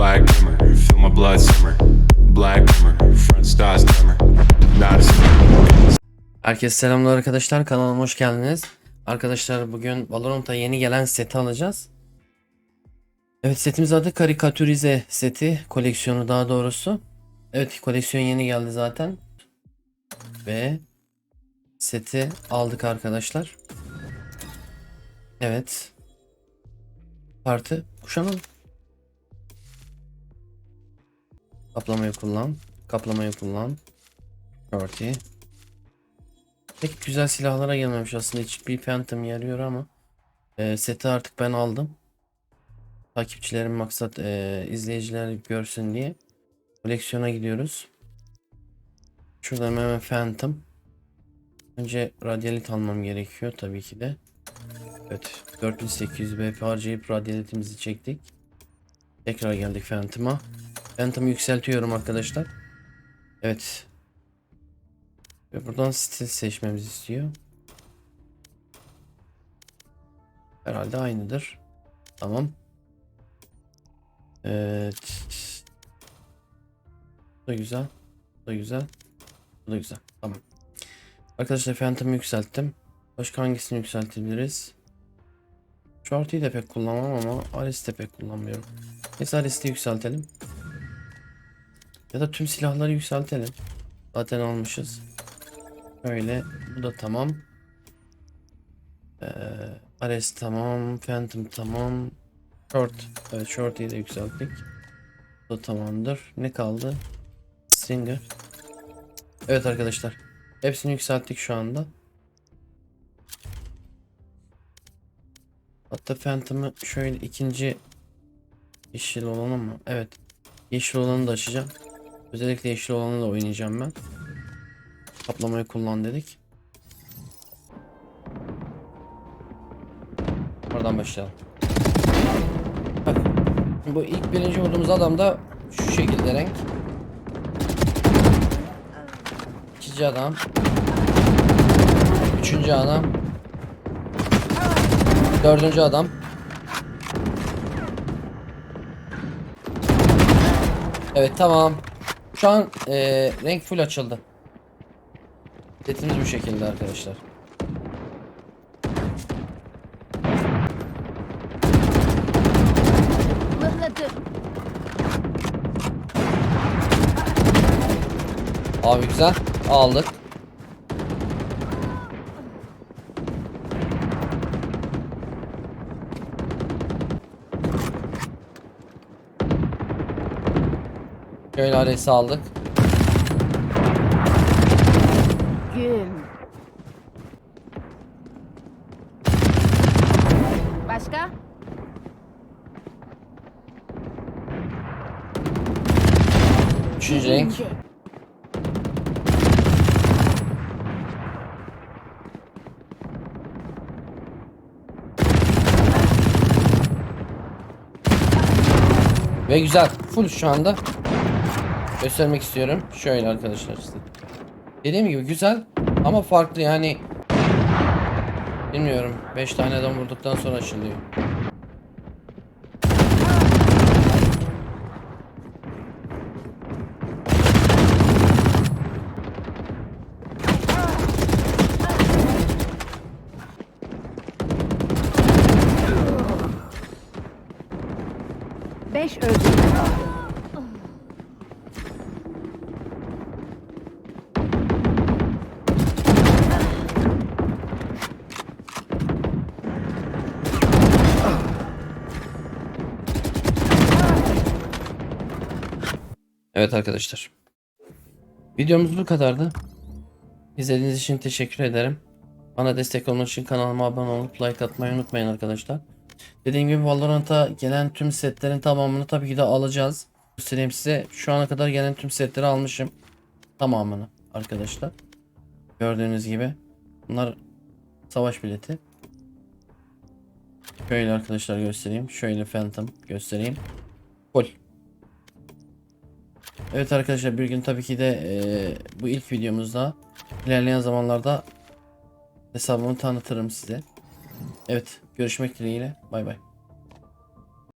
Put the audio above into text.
Black glimmer, feel my blood simmer. Black glimmer, front stars glimmer. Not a simmer. Herkese selamlar arkadaşlar kanalıma hoş geldiniz. Arkadaşlar bugün Valorant'a yeni gelen seti alacağız. Evet setimiz adı karikatürize seti koleksiyonu daha doğrusu. Evet koleksiyon yeni geldi zaten. Ve seti aldık arkadaşlar. Evet. Parti kuşanalım. Kaplamayı kullan. Kaplamayı kullan. Shorty. Pek güzel silahlara gelmemiş aslında hiçbir Phantom yarıyor ama e, seti artık ben aldım. Takipçilerim maksat e, izleyiciler görsün diye koleksiyona gidiyoruz. Şurada hemen Phantom. Önce radyalit almam gerekiyor tabii ki de. Evet 4800 BP harcayıp radyalitimizi çektik. Tekrar geldik Phantom'a. Phantom'ı yükseltiyorum arkadaşlar. Evet ve buradan stil seçmemizi istiyor. Herhalde aynıdır. Tamam. Evet. Bu da güzel. Bu da güzel. Bu da güzel. Tamam. Arkadaşlar Phantom'ı yükselttim. Başka hangisini yükseltebiliriz? Shorty'yi de pek kullanmam ama Aris'i de pek kullanmıyorum. Neyse Aris'i de yükseltelim. Ya da tüm silahları yükseltelim. Zaten almışız. Şöyle bu da tamam. Ee, Ares tamam. Phantom tamam. Short. Evet Shorty'yi de yükselttik. Bu da tamamdır. Ne kaldı? Stinger. Evet arkadaşlar. Hepsini yükselttik şu anda. Hatta Phantom'ı şöyle ikinci yeşil olanı mı? Evet. Yeşil olanı da açacağım. Özellikle yeşil olanı da oynayacağım ben. Kaplamayı kullan dedik. Oradan başlayalım. Bu ilk birinci vurduğumuz adam da şu şekilde renk. İkinci adam. Üçüncü adam. Dördüncü adam. Evet tamam. Şu an eee, renk full açıldı. Setimiz bu şekilde arkadaşlar. Mıhladı. Abi güzel. Aldık. Şöyle adresi aldık. Güm. Başka? Üçüncü renk. Ve güzel. Full şu anda. Göstermek istiyorum. Şöyle arkadaşlar işte. Dediğim gibi güzel ama farklı yani. Bilmiyorum. 5 tane adam vurduktan sonra açılıyor. Beş öldü. Evet arkadaşlar. Videomuz bu kadardı. İzlediğiniz için teşekkür ederim. Bana destek olmak için kanalıma abone olup like atmayı unutmayın arkadaşlar. Dediğim gibi Valorant'a gelen tüm setlerin tamamını tabii ki de alacağız. Göstereyim size. Şu ana kadar gelen tüm setleri almışım. Tamamını arkadaşlar. Gördüğünüz gibi. Bunlar savaş bileti. Şöyle arkadaşlar göstereyim. Şöyle Phantom göstereyim. Full. Evet arkadaşlar bir gün tabii ki de eee, bu ilk videomuzda ilerleyen zamanlarda hesabımı tanıtırım size. Evet görüşmek dileğiyle bay bay.